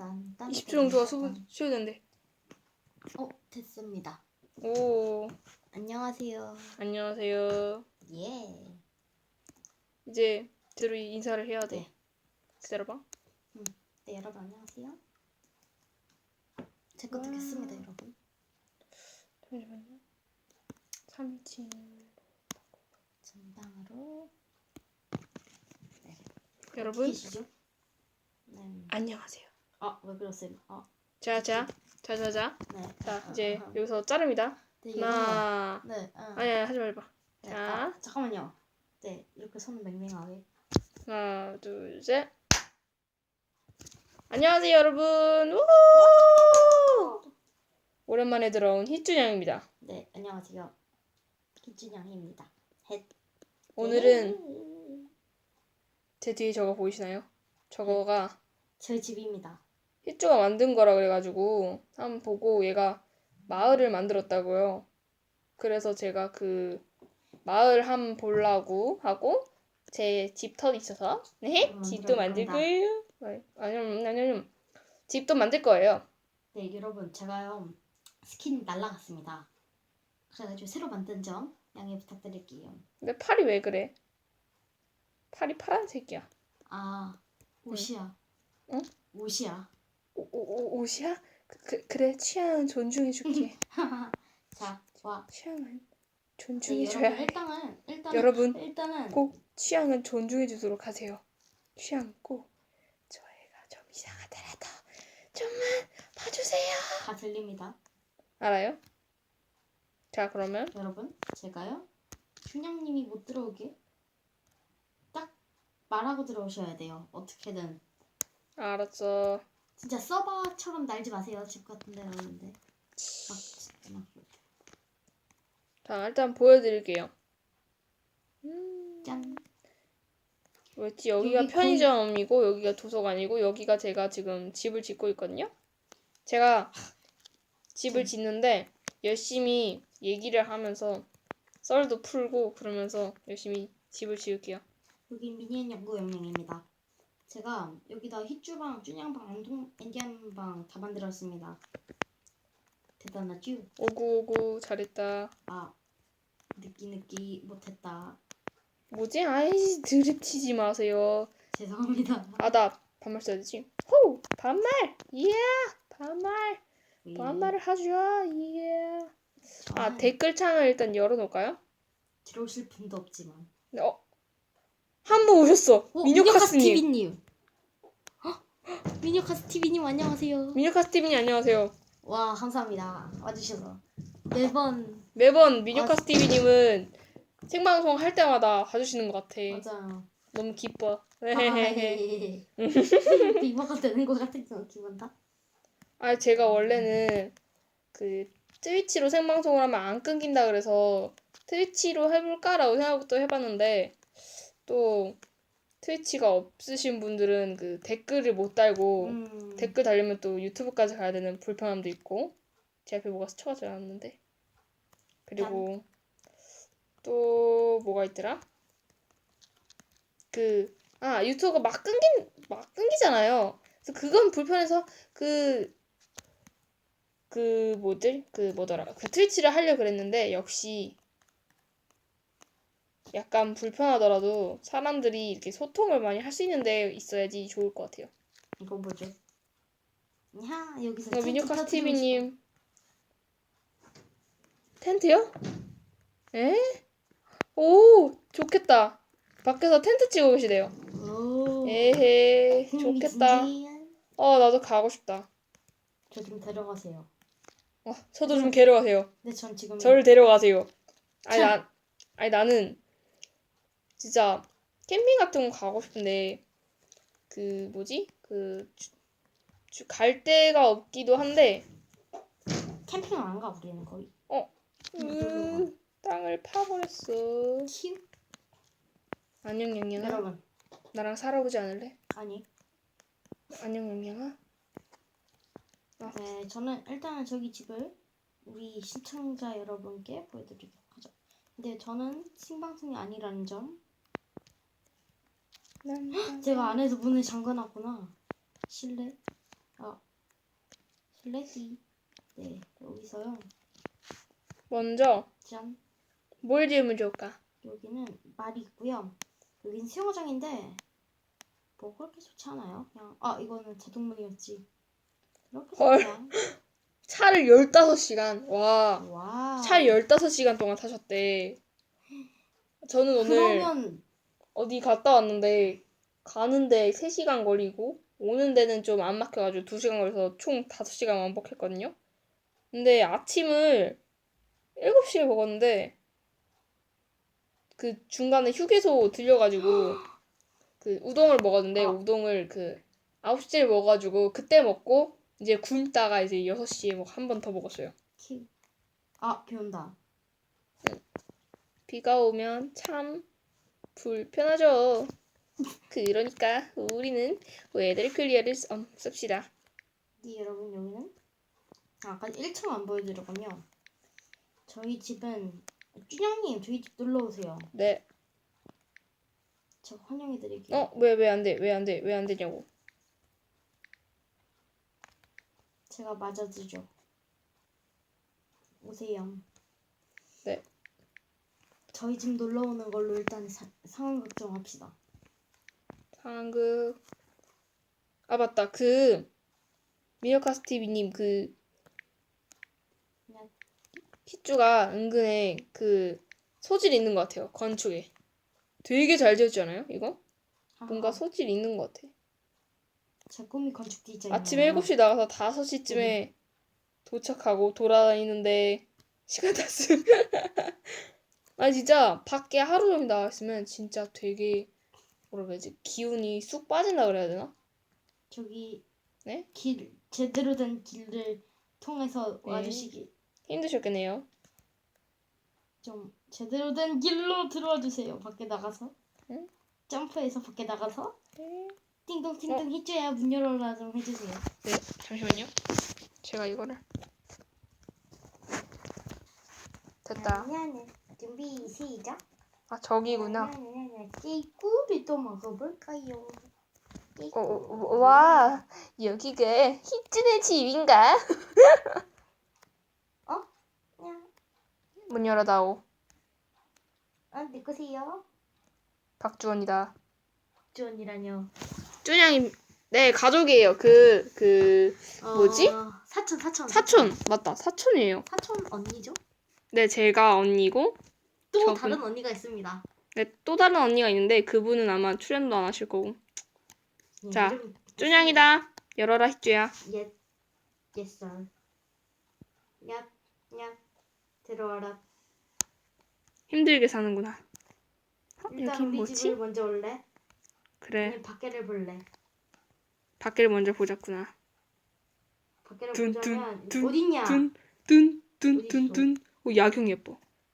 딴, 딴, 20초 정도 딴, 수고 딴. 쉬어야 되는데. 어 됐습니다. 오, 안녕하세요. 안녕하세요. 예. 이제 제대로 인사를 해야 돼. 네. 기다려봐. 네 여러분 안녕하세요. 제 것도 와. 겠습니다 여러분. 잠시만요. 3층. 전방으로 여러분, 계시죠? 네. 안녕하세요. 아 왜 그러세요? 아 자, 자, 자, 자, 자. 네. 자, 아, 이제 아, 아. 여기서 자릅니다. 네, 여러분. 하나. 네. 아. 아니, 아니, 하지 말봐. 네, 자. 아, 잠깐만요. 네 이렇게 손 맹맹하게. 하나, 둘, 셋. 안녕하세요, 여러분. 우후! 오랜만에 들어온 희준양입니다. 네 안녕하세요. 김준영입니다. 헷. 오늘은 제 뒤에 저거 보이시나요? 저거가 저희 집입니다. 희주가 만든 거라 그래가지고 한번 보고 얘가 마을을 만들었다고요. 그래서 제가 그 마을 한번 보려고 하고 제 집터도 있어서 네 음, 집도 만들 그런다. 거예요. 네, 아니요 아니요 집도 만들 거예요. 네 여러분 제가요 스킨 날라갔습니다. 그래가지고 새로 만든 점 양해 부탁드릴게요. 근데 팔이 왜 그래? 팔이 파란색이야. 아 옷이야. 응? 옷이야. 오, 오, 오, 옷이야? 그, 그, 그래 취향은 존중해줄게. 자 와. 취향은 네, 존중해줘야 해. 일단은 일단은 여러분 일단은 꼭 취향은 존중해주도록 하세요. 취향 꼭 저희가 좀 이상하더라도 좀만 봐주세요. 다 들립니다. 알아요? 자 그러면 여러분 제가요 준영님이 못 들어오게 딱 말하고 들어오셔야 돼요. 어떻게든 알았어. 진짜 서버처럼 날지 마세요. 집 같은 데 오는데 막 진짜 막 자 일단 보여드릴게요. 음, 짠. 뭐였지? 여기가 여기 편의점이고 여기가 도서관이고 여기가 제가 지금 집을 짓고 있거든요. 제가 집을 음. 짓는데 열심히 얘기를 하면서 썰도 풀고 그러면서 열심히 집을 지을게요. 여기 미니언 연구 영양입니다. 제가 여기다 hit주방, 쭈냥방, 안동, 엔디안방 다 만들었습니다. 대단하죠? 오구오구 잘했다. 아 느끼 느끼 못했다. 뭐지? 아이 드립치지 마세요. 죄송합니다. 아 나 반말 써야 되지? 호 반말 예 반말 예. 반말을 하죠 예. 아 저는 댓글창을 일단 열어놓을까요? 들어오실 분도 없지만. 네, 어. 한분 오셨어. 어, 미녀카스님. TV님. 미녀카스 TV님 안녕하세요. 미녀카스TV님 안녕하세요. 와 감사합니다. 와주셔서 매번 매번 미녀카스TV님은 생방송 할 때마다 봐주시는 것 같아. 맞아요. 너무 기뻐. 아, 헤헤헤헤. 예. 이모가 되는 것 같아서 기분 다. 아 제가 원래는 그 트위치로 생방송을 하면 안 끊긴다 그래서 트위치로 해볼까라고 생각도 해봤는데 또 트위치가 없으신 분들은 그 댓글을 못 달고 음. 댓글 달리면 또 유튜브까지 가야 되는 불편함도 있고 제 앞에 뭐가 스쳐가 지 않았는데 그리고 또 뭐가 있더라? 그 아 유튜브가 막 끊긴 막 끊기잖아요. 그래서 그건 불편해서 그그 뭐지? 그 뭐더라? 그 트위치를 하려 고 그랬는데 역시 약간 불편하더라도 사람들이 이렇게 소통을 많이 할 수 있는 데 있어야지 좋을 것 같아요. 이거 뭐죠? 야 여기서 어, 텐트 TV님 텐트요? 에? 오 좋겠다. 밖에서 텐트 치고 계시대요. 오. 에헤 좋겠다. 어 나도 가고 싶다. 저 좀 데려가세요. 어 저도 좀 데려가세요. 근데 전 지금 저를 데려가세요. 아니 나 아니 나는 진짜 캠핑 같은 거 가고 싶은데 그 뭐지 그갈 데가 없기도 한데 캠핑을 안가 우리는 거의. 음, 땅을 파버렸어. 키 안녕 영양아. 여러분 나랑 살아보지 않을래? 아니 안녕 영양아. 네 저는 일단은 저기 집을 우리 시청자 여러분께 보여드리도록 하죠. 근데 저는 생방송이 아니라는 점 난 제가 안에서 문을 잠궈놨구나. 실례. 아 슬래시. 네, 여기서요. 먼저 짠. 뭘 지으면 좋을까? 여기는 말이 있고요. 여기는 수영장인데 뭐 그렇게 좋지 않아요. 그냥 아 이거는 자동문이었지. 이렇게 헐. 차를 15시간. 와. 와. 차를 15시간 동안 타셨대. 저는 오늘 그러면 어디 갔다 왔는데 가는데 3시간 걸리고 오는 데는 좀 안 막혀가지고 2시간 걸려서 총 5시간 왕복했거든요. 근데 아침을 7시에 먹었는데 그 중간에 휴게소 들려가지고 그 우동을 먹었는데 아. 우동을 그 9시에 먹어가지고 그때 먹고 이제 굶다가 이제 6시에 뭐 한 번 더 먹었어요. 키. 아 배운다. 비가 오면 참 불편하죠. 그러니까 우리는 웨더 클리어를 써- 음, 씁시다. 네 여러분 여기는 아, 아까 1층 안 보여드렸군요. 저희 집은 준영님 저희 집 놀러 오세요. 네. 저 환영해드릴게요. 어, 왜 왜 안 돼? 왜 안 돼? 왜 안 되냐고. 제가 맞아주죠. 오세요. 네. 저희 집 놀러 오는 걸로 일단 사, 상황 걱정합시다. 상황극. 아 맞다. 그 미어카스 TV님 그 그냥 히쭈가 은근에 그 소질 있는 것 같아요. 건축에. 되게 잘 지었지 않아요? 이거? 뭔가 하하, 소질 있는 것 같아. 제 꿈이 건축 디자인. 아침에 7시 나가서 5시쯤에 도착하고 돌아다니는데 시간 다 쓰. 아니 진짜 밖에 하루 종일 나와 있으면 진짜 되게 뭐라 그러지 기운이 쑥 빠진다 그래야 되나? 저기 네? 길 제대로 된 길을 통해서 네. 와주시기 힘드셨겠네요. 좀 제대로 된 길로 들어와 주세요. 밖에 나가서 응? 점프해서 밖에 나가서 네. 띵동띵동 히줘야 문 열어라 좀 해주세요. 네, 잠시만요. 제가 이거를 됐다. 미안해. 준비 시작. 아 저기구나. 깨꾸를 또 먹어볼까요? 어, 어, 와 여기가 히츠네 집인가? 그냥 문 열어다오. 아 누구세요? 박주원이다. 주원이라뇨. 쭈냥이 네 가족이에요. 그그 뭐지? 어, 사촌 사촌 사촌 맞다 사촌이에요. 사촌 언니죠? 네 제가 언니고 또 저분. 다른 언니가 있습니다. 네, 또 다른 언니가 있는데 그분은 아마 출연도 안 하실 거고. 예, 자, 이름 쭈냥이다. 열어라 히쭈야. 옛 옛살. 얍얍 들어와라. 힘들게 사는구나. 어, 일단 여긴 우리 뭐지? 집을 먼저 올래? 그래 아니 밖에를 볼래? 밖을 먼저 보자꾸나. 밖에를 둔, 보자면 둔, 어딨냐? 둔 둔둔둔둔둔. 오 야경 예뻐.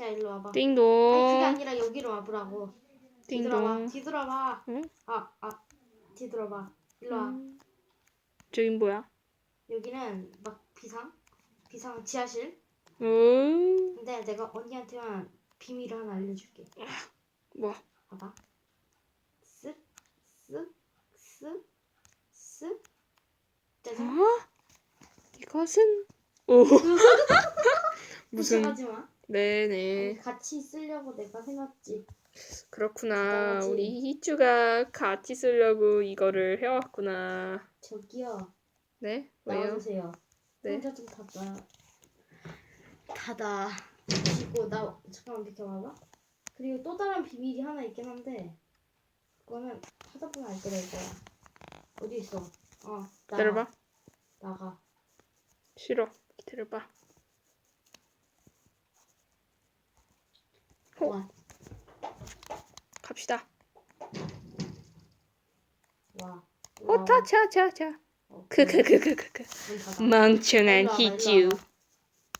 자 일로 와봐. 띵동. 아니 그게 아니라 여기로 와보라고. 뒤돌아봐. 띵동. 뒤돌아봐. 응? 아, 아. 뒤돌아봐. 일로 와. 음. 저긴 뭐야? 여기는 막 비상? 비상 지하실? 오, 근데 내가 언니한테만 비밀을 하나 알려줄게. 뭐? 봐봐. 쓱, 쓱, 쓱, 쓱. 짜잔. 어? 이것은 오 무슨 무슨 하지 마. 네네 같이 쓰려고 내가 해놨지. 그렇구나 대단하지. 우리 희쭈가 같이 쓰려고 이거를 해왔구나 저기요. 네 왜요? 나와주세요. 네. 혼자 좀 닫아. 닫아. 그리고 나 잠깐만 비켜봐봐. 그리고 또 다른 비밀이 하나 있긴 한데 그거는 하다 보면 알게 될 거야. 어디 있어? 어. 나가. 기다려봐 나가. 싫어 기다려봐 어. 와. 갑시다 와. 어, 오차차차차 어, 크크크크크크. 멍청한 희주.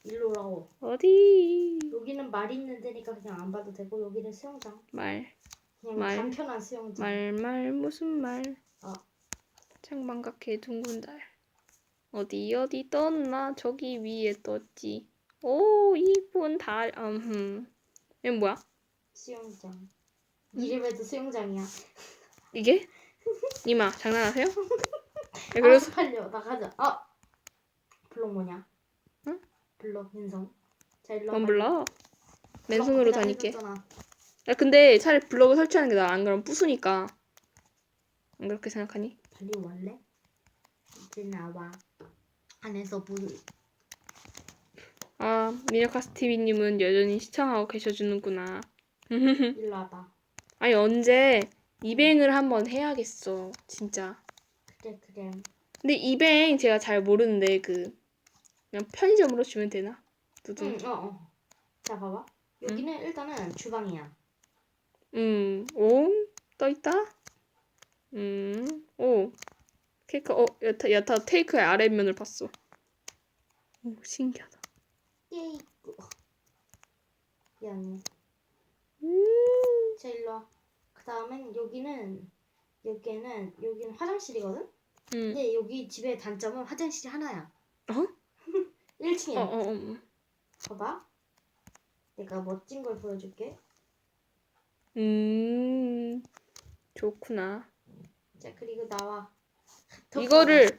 일로 오라고. 어디? 여기는 말 있는 데니까 그냥 안 봐도 되고 여기는 수영장. 말. 그냥 말. 간편한 수영장. 말, 말, 무슨 말? 어. 창밖에 둥근 달. 어디, 어디 떴나? 저기 위에 떴지. 오, 이쁜 달. 음 흠. 이건 뭐야? 수영장. 이름에도 수영장이야. 이게? 니마, 장난하세요? 네, 그래서, 아, 빨려 나가자. 아 블록 뭐냐? 응? 블록 인성. 자 일로 뭔 와봐. 불러? 맨손으로 다닐게. 야, 근데 차라리 블럭을 설치하는 게 나아. 안 그러면 부수니까. 안 그렇게 생각하니? 빨리 올래? 이제 나와. 안에서 물. 아, 미녀카스티비님은 여전히 시청하고 계셔주는구나. 일로 와봐. 아니, 언제 이뱅을 한번 해야겠어. 진짜. 그래 그래. 근데 이뱅 제가 잘 모르는데, 그, 그냥 편의점으로 주면 되나? 두둥. 응, 어, 어. 자, 봐봐. 여기는 일단은 주방이야. 음, 오, 떠 있다. 음, 오, 케이크, 어, 여타, 여타 테이크의 아랫면을 봤어. 오, 신기하다. 깨있고. 미안해. 음, 자, 일로 와. 그 다음엔 여기는, 여기는, 여기는 화장실이거든? 음, 근데 여기 집의 단점은 화장실이 하나야. 어? 1층에. 어, 어, 어. 봐봐. 내가 멋진 걸 보여줄게. 음, 좋구나. 자, 그리고 나와. 더 이거를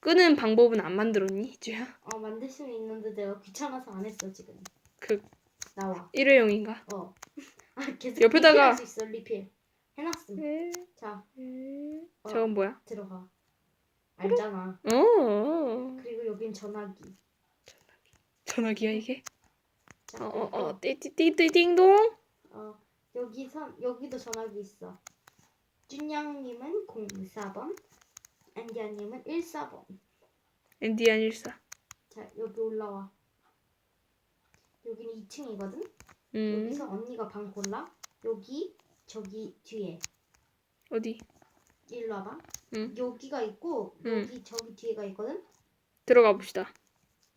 끄는 방법은 안 만들었니, 이주야? 봐봐. 어, 만들 수는 있는데 내가 귀찮아서 안 했어, 지금. 그 나와. 일회용인가? 어. 아, 계속 옆에다가- 리필할 수 있어, 리필. 해놨음. 네. 자, 어. 저건 뭐야? 들어가. 알잖아. 어, 그리고 여긴 전화기. 전화기야 이게? 자, 어, 어, 그리고, 어, 띠띠띠띵동. 어, 여기선 여기도 전화기 있어. 준영님은 04번, 안디아님은 14번. 엔디안 일사. 자, 여기 올라와. 여기는 2층이거든. 음, 여기서 언니가 방 골라. 여기, 저기 뒤에. 어디? 일로 와봐. 응. 여기가 있고 응. 여기 저기 뒤에가 있거든. 들어가 봅시다.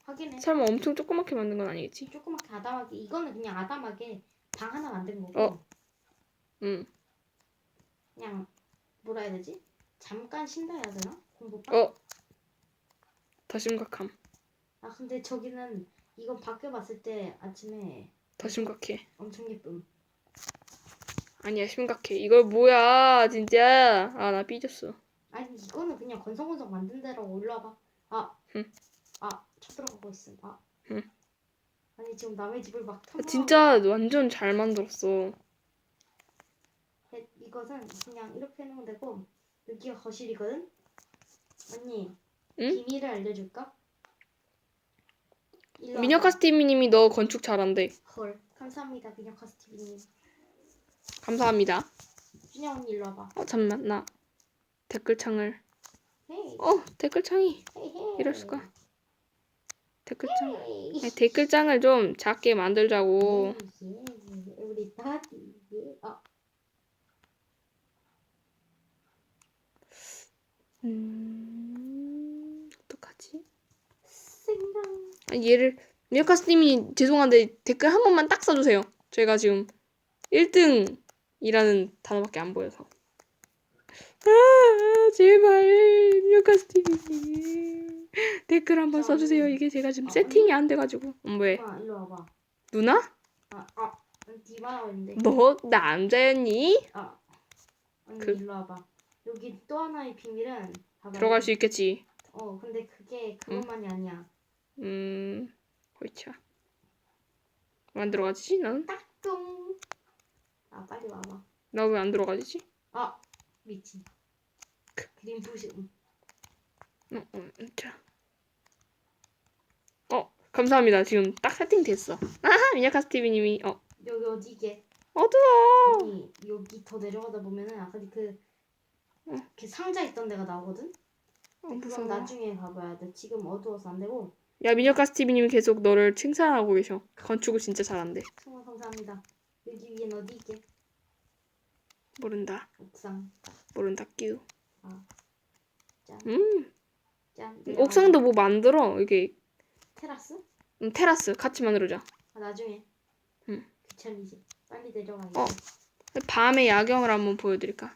확인해. 설마 엄청 조그맣게 만든 건 아니겠지? 조그맣게 아담하게 이거는 그냥 아담하게 방 하나 만든 거고 어. 응. 그냥 뭐라 해야 되지? 잠깐 쉰다 해야 되나? 공부방? 어. 더 심각함. 아 근데 저기는 이건 밖에 봤을 때 아침에 더 심각해. 엄청 예쁨. 아니야 심각해. 이걸 뭐야 진짜. 아 나 삐졌어. 아니 이거는 그냥 건성건성 만든 대로 올라봐. 아, 응. 아 쳐들어가고 있음. 아, 응. 아니 지금 남의 집을 막 아, 탐험. 진짜 완전 잘 만들었어. 이것은 그냥 이렇게 해놓으면 되고 여기가 거실이거든. 언니 응? 비밀을 알려줄까? 일로 와봐. 미녀카스티미님이 너 건축 잘한대. 헐 감사합니다 미녀 카스티비님. 감사합니다. 준영 언니 일로 와봐. 어 잠만 나 댓글창을. 헤이 어 댓글창이 헤이 헤이. 이럴 수가. 댓글창. 헤이. 아니, 댓글창을 좀 작게 만들자고. 예, 예, 우리 다디. 예. 아 음 어떡하지? 아, 얘를 미어카스님이 죄송한데 댓글 한 번만 딱 써주세요. 제가 지금 1등이라는 단어밖에 안 보여서. 아 제발 미어카스님 댓글 한 번 써주세요. 이게 제가 지금 아, 세팅이 안 돼가지고. 음, 왜? 아 일로 와봐. 누나? 아 아. 디바라고 했는데. 너 남자였니? 아 언니 그- 일로 와봐. 여기 또 하나의 비밀은 봐봐. 들어갈 수 있겠지. 어 근데 그게 그것만이 아니야. 음, 호이차. 왜안 들어가지지? 난? 똥. 아 빨리 와봐. 나 왜 안 들어가지지? 아 미친. 그림 부심. 어, 어, 자. 어, 감사합니다. 지금 딱 세팅 됐어. 아하, 미냐카스티비님이 어 여기 어디게? 어두워. 아니 여기 더 내려가다 보면은 아까 그 어. 이렇게 상자 있던 데가 나오거든. 어, 그럼 무서워. 나중에 가봐야 돼. 지금 어두워서 안 되고. 야, 미냐카스티비님이 계속 너를 칭찬하고 계셔. 건축을 진짜 잘한대. 정말 감사합니다. 여기 위엔 어디게? 모른다. 옥상. 모른다. 끼우. 자 짠. 음 짠. 옥상도 뭐 만들어 이게 테라스? 음, 테라스 같이 만들어자. 아, 나중에. 응. 귀찮이지. 빨리 내려가. 어. 밤의 야경을 한번 보여드릴까?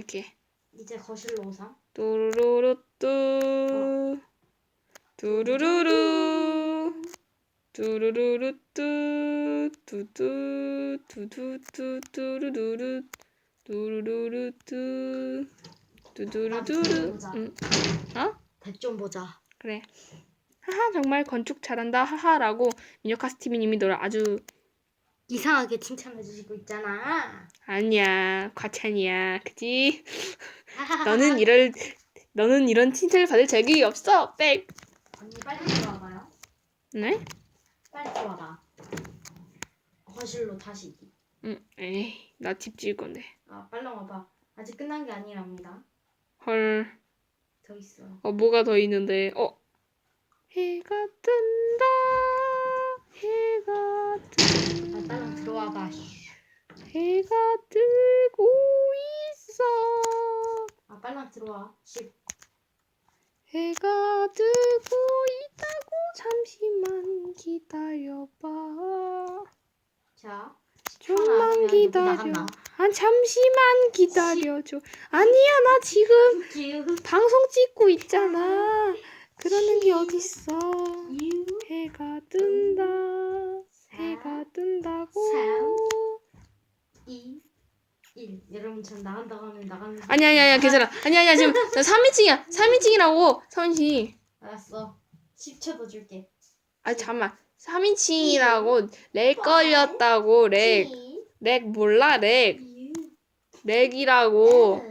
이렇게. 이제 거실로 오삼. 뚜루루루뚜. 뚜루루루. 뚜루루루뚜. 뚜뚜 뚜뚜뚜 뚜루루루. 뚜루루루뚜. 뚜두루두루. 응? 어? 배좀 보자. 그래. 하하 정말 건축 잘한다. 하하라고 미녀카스티비님이 너를 아주 이상하게 칭찬해 주시고 있잖아. 아니야 과찬이야 그지 너는 이럴 너는 이런 칭찬을 받을 자격이 없어 빽 언니 빨리 들어와봐요. 네? 빨리 들어와봐. 거실로 다시. 응 에이 나 집 지을 건데 아, 빨리 와봐. 아직 끝난 게 아니랍니다. 헐 더 있어. 어, 뭐가 더 있는데 어 해가 뜬다 해가 아, 뜬다 빨리 들어와봐. 해가 뜨고 있어 아, 빨리 들어와. 10. 해가 뜨고 있다고 잠시만 기다려봐 자. 좀만 기다려. 아 잠시만 기다려줘 아니야 나 지금 큐. 방송 찍고 있잖아 그러는 게 어딨어 유. 해가 뜬다 해가 뜬다고 삼. 2. 1. 여러분, 전 나간다고 하면 나가는 아니 아니 아니 괜찮아 아니 아니야 지금 나 3인칭이야 3인칭이라고 3인칭 알았어. 10초 더 줄게. 아 잠만 3인칭이라고 렉 걸렸다고 렉 렉 몰라 렉 유. 렉이라고 오.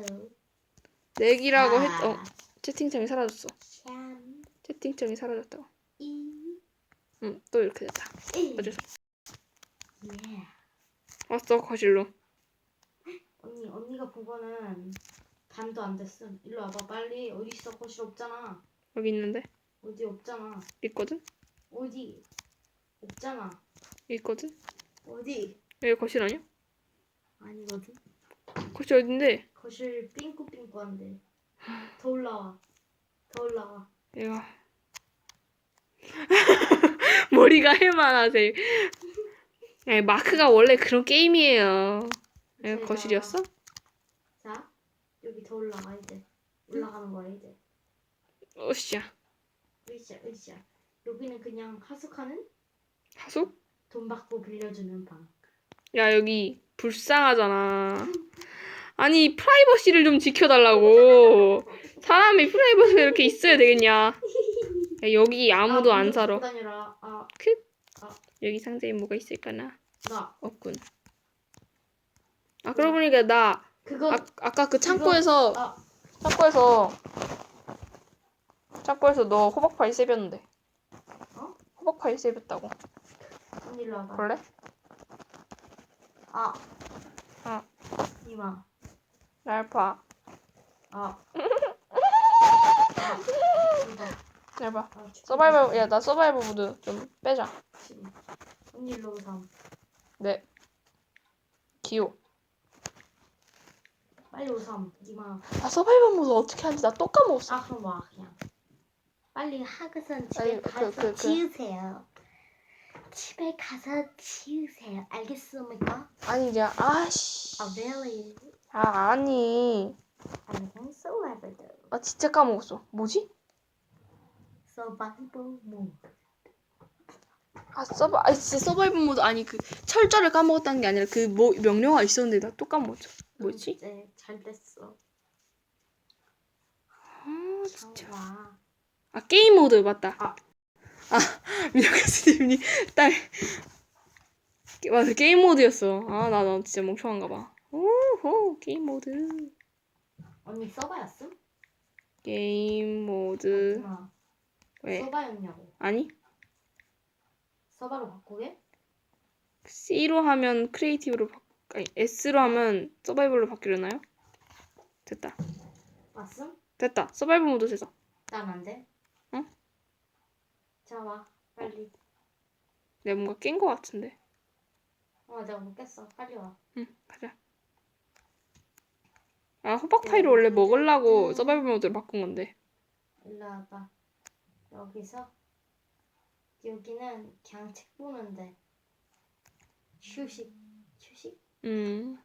렉이라고 사. 했어 채팅창이 사라졌어 3. 채팅창이 사라졌다고 2. 응또 이렇게 됐다 1. 어쩔 수 예. 왔어 거실로 언니, 언니가 본 거는 반도 안 됐음. 일로 와봐, 빨리. 어디 있어? 거실 없잖아. 여기 있는데 어디 없잖아. 있거든 어디? 없잖아. 있거든 어디? 여기 거실 아니야 아니거든. 거실 어딘데 거실 삥꾸삥꾸한데. 더 올라와. 더 올라와. 얘가 머리가 해만하세요 야, 마크가 원래 그런 게임이에요 제가- 거실이었어 자, 여기 더 올라가 이제. 올라가는 거야 이제. 어씨야 으쌰, 으쌰. 여기는 그냥 하숙하는 하숙 돈 받고 빌려주는 방. 야 여기 불쌍하잖아 아니 프라이버시를 좀 지켜달라고 사람이 프라이버시가 이렇게 있어야 되겠냐 야, 여기 아무도 아, 안 살아 다녀라. 아, 여기 상자에 뭐가 있을까나 나 없군 아 그러고 보니까 나 그거 아, 아까 그 창고에서 아, 창고에서 창고에서 너 호박파이 세볐는데 어? 호박파이 세볐다고 일로 와봐. 볼래? 아, 어. 이마. 날 아. 아, 이거. 봐. 봐. 아, 축구 서바이벌 야나 서바이벌 모드 좀 빼자. 일로 오삼. 네. 기호. 빨리 오삼. 이마. 아 서바이벌 모드 어떻게 하는지 나 또 까먹었어. 아, 그럼 와 그냥. 빨리 하고선 집에 아니, 그, 가서 그, 그. 지으세요. 집에 가서 지으세요. 알겠습니까? 아니 이제 아씨. 아, really? 아 아니. I'm so evident. 아 진짜 까먹었어. 뭐지? Survival mode. 아 서바 아 진짜 서바이벌 모드 아니 그 철자를 까먹었다는 게 아니라 그 뭐 명령어가 있었는데 나 또 까먹었죠. 뭐지? 이제 잘 됐어. 아 진짜. 와. 아 게임 모드 맞다. 아. 아 미역가스님이 딸. 맞아 게임 모드였어. 아나 나 진짜 멍청한가 봐. 오호 게임 모드. 언니 서바였음? 게임 모드 왜? 서바였냐고. 아니 서바로 바꾸게? C로 하면 크리에이티브로 바... 아니 S로 하면 서바이벌로 바뀌려나요? 됐다. 왔음? 됐다. 서바이벌 모드 됐어. 난안 돼. 응? 자 와. 빨리. 내가 뭔가 깬 거 같은데. 어 내가 못 깼어. 빨리 와. 응 가자. 아 호박 파이를 원래 먹으려고 서바이벌 모드로 바꾼 건데. 일로 와봐. 여기서 여기는 그냥 책 보는데 휴식 휴식 음,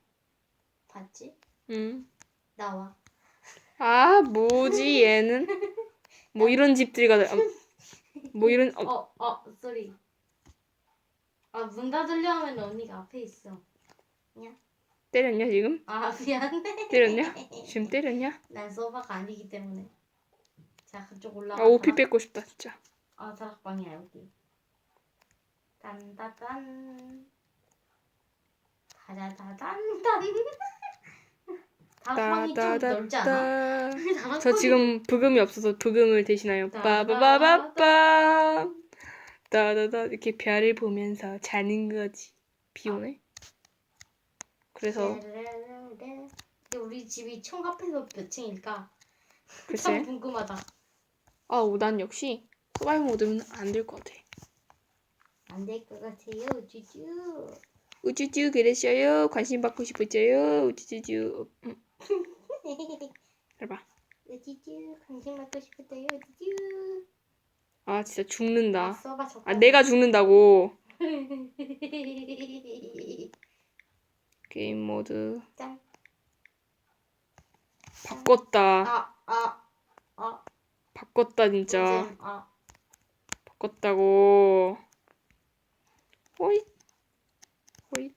봤지? 음. 나와. 아 뭐지 얘는? 뭐 이런 집들이가 돼. 아, 뭐 이런 어, 어, 어, 쏘리. 아, 문 닫으려 하면 언니가 앞에 있어. 때렸냐 지금? 아, 미안해. 때렸냐? 지금 때렸냐? 난 서버가 아니기 때문에. 자, 그쪽 올라가. 아 오피 뺏고 싶다 진짜. 아, 다락방이야, 여기. 딴따단. 다다다단단. 다락방이 좀 넓지 않아? 다락방이 저 지금 부금이 없어서 부금을 대신하여 빠바바바빠 따다다 이렇게 별을 보면서 자는 거지 비 오네 그래서. 근데 우리 집이 총 앞에서 몇 층일까? 참 글쎄 궁금하다. 아난 역시 서바이벌 모드는 안될 것 같아. 안 될 것 같아요, 쭈쭈. 우쭈쭈 그랬어요? 관심 받고 싶었어요? 우쭈쭈쭈. 음, 해봐. 쭈쭈 관심 받고 싶었어요, 쭈쭈. 아 진짜 죽는다. 써봐 저. 아 내가 죽는다고. 게임 모드. 짠. 바꿨다. 아, 아, 아. 바꿨다 진짜. 요즘, 아, 바꿨다고. 호잇. 호잇.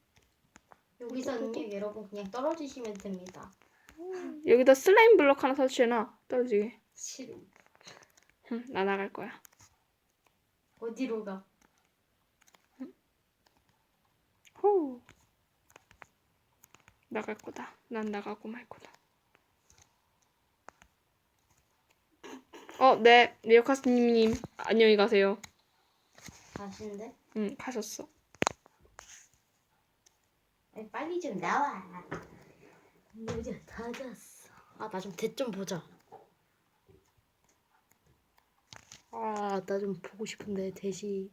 여기서는요, 여러분 그냥 떨어지시면 됩니다. 여기다 슬라임 블럭 하나 설치해놔. 떨어지게. 싫어. 응, 나 나갈 거야. 어디로 가? 호. 나갈 거다. 난 나가고 말 거다 어 네 미어카스님님 안녕히 가세요 가신데? 응 가셨어 아니, 빨리 좀 나와. 문이 닫았어. 아, 나좀대좀 보자. 아, 나 좀 보고 싶은데 대시.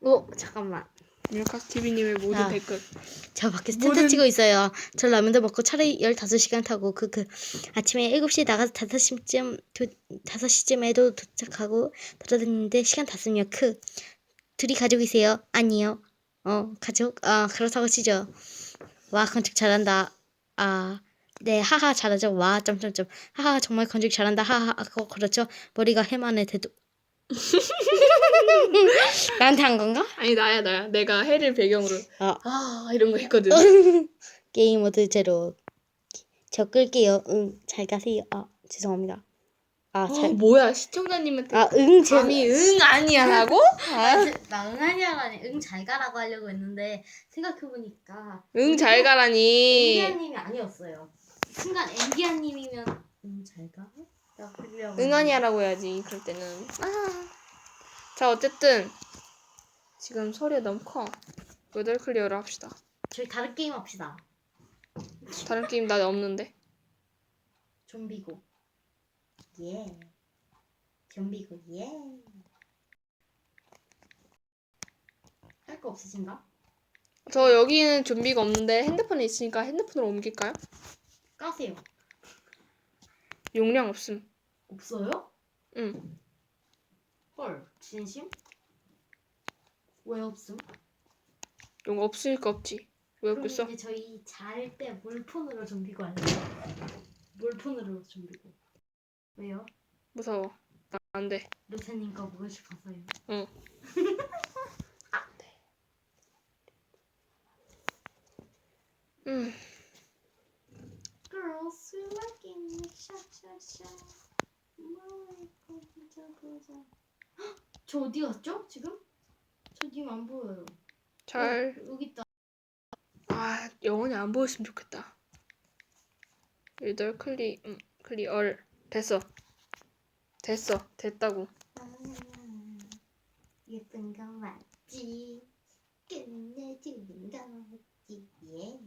어, 잠깐만. 미어카스 TV님의 모든 야. 댓글 저 밖에서 모든- 텐트 치고 있어요. 저 라면도 먹고 차라리 15시간 타고 그 그 아침에 7시에 나가서 5시쯤 도, 5시쯤에도 도착하고 돌아다니는데 시간 다 쓰며 크. 둘이 가족이세요? 아니요. 어, 가족? 아, 그렇다고 치죠. 와, 건축 잘한다. 아, 네, 하하 잘하죠. 와, 점점점. 하하 정말 건축 잘한다. 하하, 아, 그거 그렇죠. 머리가 해만해 대도. 나한테 한 건가? 아니 나야 나야 내가 해를 배경으로 아. 아 이런 거 했거든 게임 모드 제로. 저 끌게요. 응, 잘 가세요. 아, 죄송합니다. 아, 어, 잘. 뭐야 시청자님한테 아, 응, 제. 감히 응 아니야 라고? 아, 나 응하냐가 아니 응잘 가라고 하려고 했는데 생각해 보니까 응 잘 가라니 앵기아님이 아니었어요. 순간 앵기아님이면 응잘 가? 나 그러려고. 응아니야라고 해야지 그럴 때는 아. 자 어쨌든 지금 소리가 너무 커 웨덜 클리어를 합시다 저희 다른 게임 합시다. 다른 게임 나 없는데 좀비고. 예. 좀비고 예. 할 거 없으신가? 저 여기는 좀비가 없는데 핸드폰에 있으니까 핸드폰으로 옮길까요? 까세요. 용량 없음 없어요? 응 헐, 진심? 왜 없음? 용 없으니까 없지 왜 그럼 없겠어? 이제 저희 잘 때 물폰으로 좀비고 할래요. 물폰으로 좀비고. 왜요? 무서워 나 안 돼 루테님 거 보고 싶어서요. 응 음. Girls who like it, 샤샤샤. 뭐 이거 보자 보자. 헉, 저 어디 갔죠? 지금? 저 지금 안 보여요. 잘 어, 여기 있다. 아, 영원히 안 보였으면 좋겠다. 일덜 클리, 음, 클리얼. 됐어. 됐어. 됐다고. 아, 예쁜 거 맞지? 끝내주는 거 맞지? 예.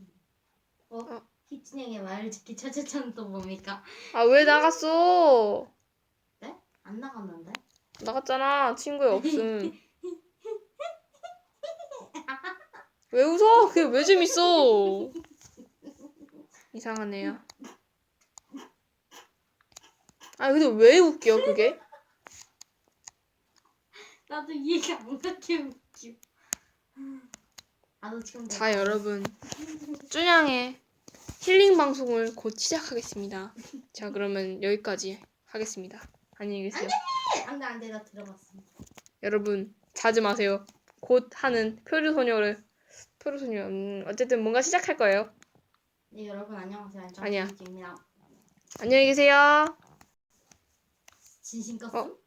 어? 어. 희진영의 말을 듣기 차차차는 또 뭡니까? 아, 왜 나갔어? 네? 안 나갔는데? 나갔잖아. 친구에 없음. 왜 웃어? 그게 왜 재밌어? 이상하네요. 아 근데 왜 웃겨 그게? 나도 이해가 안 가게 웃겨. 나도 지금 자 여러분 쭈냥의 힐링 방송을 곧 시작하겠습니다. 자 그러면 여기까지 하겠습니다. 안녕히 계세요. 안돼 안돼 나 들어봤어. 여러분 자지 마세요. 곧 하는 표류소녀를 표류소녀 음, 어쨌든 뭔가 시작할 거예요. 네 여러분 안녕하세요. 아니야. 입니다 안녕히 계세요. 진심 껐음? 어?